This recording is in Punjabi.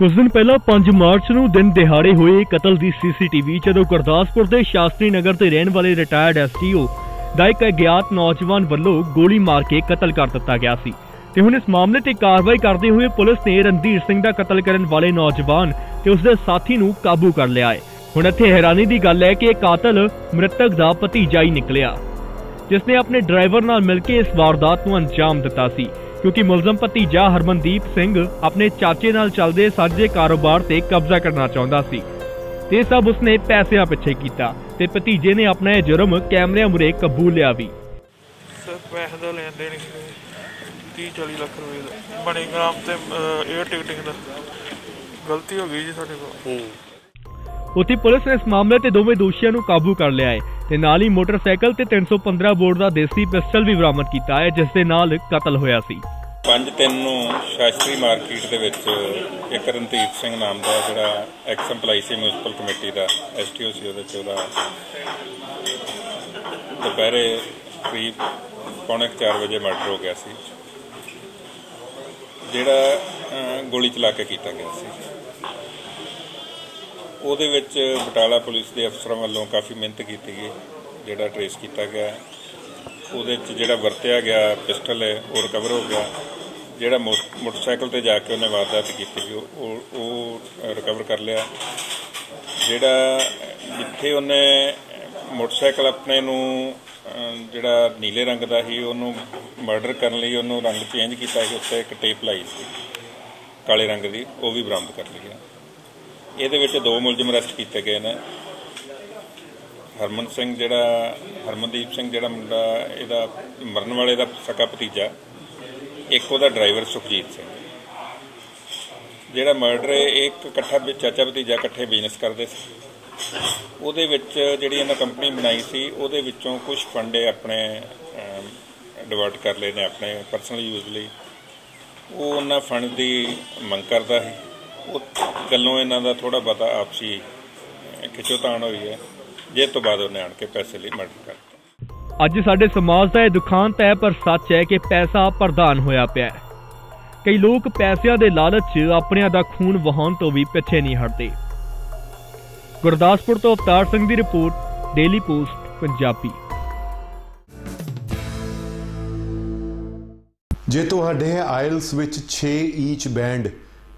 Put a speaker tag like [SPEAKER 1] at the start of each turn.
[SPEAKER 1] ਕੁਝ ਦਿਨ ਪਹਿਲਾਂ 5 ਮਾਰਚ ਨੂੰ ਦਿਨ ਦਿਹਾੜੇ ਹੋਏ ਕਤਲ ਦੀ ਸੀਸੀਟੀਵੀ ਜਦੋਂ ਗੁਰਦਾਸਪੁਰ ਦੇ ਸ਼ਾਸਤਰੀ ਨਗਰ ਤੇ ਰਹਿਣ ਵਾਲੇ ਰਿਟਾਇਰਡ ਐਸਟੀਓ ਦਾ ਇੱਕ ਅਗਿਆਤ ਨੌਜਵਾਨ ਵੱਲੋਂ ਗੋਲੀ ਮਾਰ ਕੇ ਕਤਲ ਕਰ ਦਿੱਤਾ ਗਿਆ ਸੀ। ਤੇ ਹੁਣ ਇਸ ਮਾਮਲੇ ਤੇ ਕਾਰਵਾਈ ਕਰਦੇ ਹੋਏ ਪੁਲਿਸ ਨੇ ਰਣਧੀਰ ਸਿੰਘ ਦਾ ਕਤਲ ਕਰਨ ਵਾਲੇ ਨੌਜਵਾਨ ਤੇ ਉਸ ਦੇ ਸਾਥੀ ਨੂੰ ਕਾਬੂ ਕਰ ਲਿਆ ਹੈ। ਹੁਣ ਇੱਥੇ ਹੈਰਾਨੀ ਦੀ ਗੱਲ ਹੈ ਕਿ ਇਹ ਕਾਤਲ ਮ੍ਰਿਤਕ ਦਾ ਭਤੀਜਾ ਹੀ ਨਿਕਲਿਆ, ਜਿਸ ਨੇ ਆਪਣੇ ਡਰਾਈਵਰ ਨਾਲ ਮਿਲ ਕੇ ਇਸ ਵਾਰਦਾਤ ਨੂੰ ਅੰਜਾਮ ਦਿੱਤਾ ਸੀ। ਕਿਉਂਕਿ ਮੁਲਜ਼ਮ ਭਤੀਜਾ ਹਰਮਨਦੀਪ ਸਿੰਘ ਆਪਣੇ ਚਾਚੇ ਨਾਲ ਚੱਲਦੇ ਸਾਂਝੇ ਕਾਰੋਬਾਰ ਤੇ ਕਬਜ਼ਾ ਕਰਨਾ ਚਾਹੁੰਦਾ ਸੀ। ਤੇ ਸਭ ਉਸਨੇ ਪੈਸਿਆਂ ਪਿੱਛੇ ਕੀਤਾ ਤੇ ਭਤੀਜੇ ਨੇ ਆਪਣਾ ਇਹ ਜੁਰਮ ਕੈਮਰਿਆਂ ਮੁਰੇ ਕਬੂਲ ਲਿਆ ਵੀ।
[SPEAKER 2] ਸਰ ਪੈਸੇ ਦਾ ਲੈਣ ਦੇਣ ਸੀ 30 40 ਲੱਖ ਰੁਪਏ ਦਾ। ਬਣੀ ਗ੍ਰਾਮ ਤੇ 에ਅਰ ਟਿਕਟਿੰਗ ਦਾ। ਗਲਤੀ ਹੋ ਗਈ ਜੀ ਸਾਡੇ ਕੋਲ।
[SPEAKER 1] ਉੱਥੇ ਪੁਲਿਸ ਨੇ ਇਸ ਮਾਮਲੇ ਤੇ ਦੋਵੇਂ ਦੋਸ਼ੀਆਂ ਨੂੰ ਕਾਬੂ ਕਰ ਲਿਆ ਹੈ। ਤੇ ਨਾਲ ਹੀ ਮੋਟਰਸਾਈਕਲ ਤੇ 315 ਬੋਰ ਦਾ ਦੇਸੀ ਪਿਸਟਲ ਵੀ ਬਰਾਮਦ ਕੀਤਾ ਹੈ, ਜਿਸ ਦੇ ਨਾਲ ਕਤਲ ਹੋਇਆ ਸੀ।
[SPEAKER 3] ਪੰਜ ਤਿੰਨ ਨੂੰ ਸ਼ਾਸਤਰੀ ਮਾਰਕੀਟ ਦੇ ਵਿੱਚ ਇੱਕ ਰਣਦੀਪ ਸਿੰਘ ਨਾਮ ਦਾ ਜਿਹੜਾ ਐਕਸ ਐਮਪਲਾਈ ਸੀ ਮਿਊਨਿਸਪਲ ਕਮੇਟੀ ਦਾ ਐਸਟੀਓ ਸੀ ਉਹਦੇ ਚ ਉਹਦਾ ਦੁਪਹਿਰੇ ਕਰੀਬ ਪੌਣੇ 4 ਵਜੇ ਮਰਡਰ ਹੋ ਗਿਆ ਸੀ, ਜਿਹੜਾ ਗੋਲੀ ਚਲਾ ਕੇ ਕੀਤਾ ਗਿਆ ਸੀ। ਉਹਦੇ ਵਿੱਚ ਬਟਾਲਾ ਪੁਲਿਸ ਦੇ ਅਫਸਰਾਂ ਵੱਲੋਂ ਕਾਫੀ ਮਿਹਨਤ ਕੀਤੀ ਗਈ, ਜਿਹੜਾ ਟਰੇਸ ਕੀਤਾ ਗਿਆ। ਉਹਦੇ ਚ ਜਿਹੜਾ ਵਰਤਿਆ ਗਿਆ ਪਿਸਟਲ ਹੈ ਉਹ ਰਿਕਵਰ ਹੋ ਗਿਆ। ਜਿਹੜਾ ਮੋ- ਮੋਟਰਸਾਈਕਲ ਤੇ ਜਾ ਕੇ ਉਹਨੇ ਵਾਰਦਾਤ ਕੀਤੀ ਸੀ, ਉਹ- ਉਹ ਰਿਕਵਰ ਕਰ ਲਿਆ। ਜਿਹੜਾ ਜਿੱਥੇ ਉਹਨੇ ਮੋਟਰਸਾਈਕਲ ਆਪਣੇ ਨੂੰ ਜਿਹੜਾ ਨੀਲੇ ਰੰਗ ਦਾ ਸੀ, ਉਹਨੂੰ ਮਰਡਰ ਕਰਨ ਲਈ ਉਹਨੂੰ ਰੰਗ ਚੇਂਜ ਕੀਤਾ ਸੀ ਉੱਤੇ ਇੱਕ ਟੇਪ ਲਾਈ ਸੀ, ਕਾਲੇ ਰੰਗ ਦੀ, ਉਹ ਵੀ ਬਰਾਮਦ ਕਰ ਲਈ ਗਿਆ ਇਹਦੇ ਵਿੱਚ ਦੋ ਮੁਲਜ਼ਮ ਅਰੈਸਟ ਕੀਤੇ ਗਏ ਨੇ। ਹਰਮਨ ਸਿੰਘ ਜਿਹੜਾ, ਹਰਮਨਦੀਪ ਸਿੰਘ ਜਿਹੜਾ ਮੁੰਡਾ, ਇਹਦਾ ਮਰਨ ਵਾਲੇ ਦਾ ਸਕਾ ਭਤੀਜਾ, ਇੱਕ ਉਹਦਾ ਡਰਾਈਵਰ ਸੁਖਜੀਤ ਸਿੰਘ। ਜਿਹੜਾ ਮਰਡਰ ਇਹ ਇੱਕ ਇਕੱਠਾ ਵੀ ਚਾਚਾ ਭਤੀਜਾ ਇਕੱਠੇ ਬਿਜ਼ਨਸ ਕਰਦੇ ਸੀ। ਉਹਦੇ ਵਿੱਚ ਜਿਹੜੀ ਇਹਨਾਂ ਕੰਪਨੀ ਬਣਾਈ ਸੀ, ਉਹਦੇ ਵਿੱਚੋਂ ਕੁਝ ਫੰਡੇ ਆਪਣੇ ਡਿਵਰਟ ਕਰ ਲਏ ਨੇ ਆਪਣੇ ਪਰਸਨਲ ਯੂਜ਼ ਲਈ। ਉਹ ਉਹਨਾਂ ਫੰਡ ਦੀ ਮੰਗ ਕਰਦਾ ਸੀ। ਉਹ ਗੱਲੋਂ ਇਹਨਾਂ ਦਾ ਥੋੜਾ ਬਹੁਤਾ ਆਪਸੀ ਖਿੱਚੋਤਾਣ ਹੋਈ ਹੈ। ਜੇ ਤੋਂ ਬਾਅਦ ਉਹਨੇ ਆਣ ਕੇ ਪੈਸੇ ਲਈ ਮਰਡਰ ਕਰ
[SPEAKER 1] ਅੱਜ ਸਾਡੇ ਸਮਾਜ ਦਾ ਇਹ ਦੁਖਾਂਤ ਹੈ ਪਰ ਸੱਚ ਹੈ ਕਿ ਪੈਸਾ ਪ੍ਰਧਾਨ ਹੋਇਆ ਪਿਆ ਹੈ। ਕਈ ਲੋਕ ਪੈਸਿਆਂ ਦੇ ਲਾਲਚ 'ਚ ਆਪਣਿਆਂ ਦਾ ਖੂਨ ਵਹਾਉਣ ਤੋਂ ਵੀ ਪਿੱਛੇ ਨਹੀਂ ਹਟਦੇ। ਗੁਰਦਾਸਪੁਰ ਤੋਂ ਅਵਤਾਰ ਸਿੰਘ ਦੀ ਰਿਪੋਰਟ ਡੇਲੀ ਪੋਸਟ ਪੰਜਾਬੀ।
[SPEAKER 4] ਜੇ ਤੁਹਾਡੇ ਆਇਲਸ ਵਿੱਚ 6 ਈਚ ਬੈਂਡ